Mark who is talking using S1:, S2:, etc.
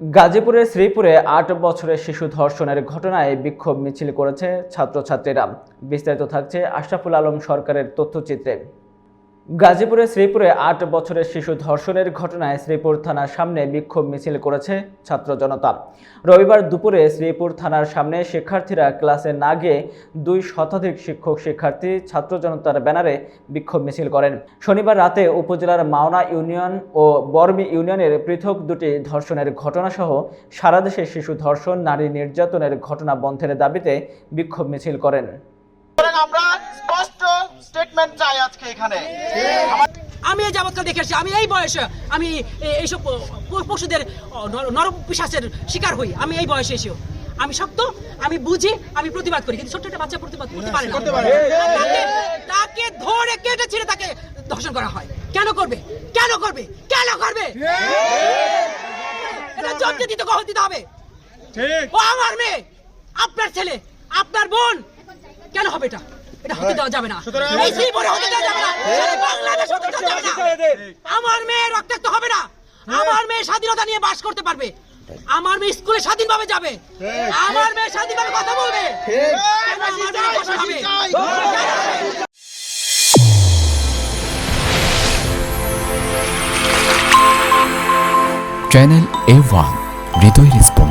S1: গাজীপুরের শ্রীপুরে আট বছরের শিশু ধর্ষণের ঘটনায় বিক্ষোভ মিছিল করেছে ছাত্রছাত্রীরা। বিস্তারিত থাকছে আশরাফুল আলম সরকারের তথ্যচিত্রে। গাজীপুরের শ্রীপুরে আট বছরের শিশু ধর্ষণের ঘটনায় শ্রীপুর থানার সামনে বিক্ষোভ মিছিল করেছে ছাত্র জনতা। রবিবার দুপুরে শ্রীপুর থানার সামনে শিক্ষার্থীরা ক্লাসে না গিয়ে দুই শতাধিক শিক্ষক, শিক্ষার্থী ছাত্র জনতার ব্যানারে বিক্ষোভ মিছিল করেন। শনিবার রাতে উপজেলার মাওনা ইউনিয়ন ও বর্মি ইউনিয়নের পৃথক দুটি ধর্ষণের ঘটনাসহ সারা দেশে শিশু ধর্ষণ, নারী নির্যাতনের ঘটনা বন্ধের দাবিতে বিক্ষোভ মিছিল করেন।
S2: আমরা এখানে।
S3: আমি এই যাবৎকাল দেখে আসছি আমি এই বয়সে আমি এইসব পশুদের নরম পিসাসের শিকার হই আমি এই বয়সে এসেও। আমি শক্ত আমি বুঝি আমি প্রতিবাদ করি কিন্তু ছোট্ট একটা বাচ্চা প্রতিবাদ করতে পারে তাকে- তাকে ধরে কেটে ছিঁড়ে তাকে ধর্ষণ করা হয়। কেন করবে? কেন করবে? কেন করবে? এটা দিতে কখন দিতে হবে? ও আমার মেয়ে আপনার ছেলে আপনার বোন কেন হবে এটা? এটা হতে দেওয়া যাবে না। এই শ্রীপুরে হতে দেওয়া যাবে না। বাংলাদেশ হতে দেওয়া যাবে না। আমার মেয়ে রক্তাক্ত হবে না। আমার মেয়ে স্বাধীনতা নিয়ে বাস করতে পারবে। আমার মেয়ে স্কুলে স্বাধীনভাবে যাবে। আমার মেয়ে স্বাধীনভাবে কথা বলবে। আমার মেয়ে কষ্ট হবে?
S4: চ্যানেল এ ওয়ান হৃদয় রেসপন্স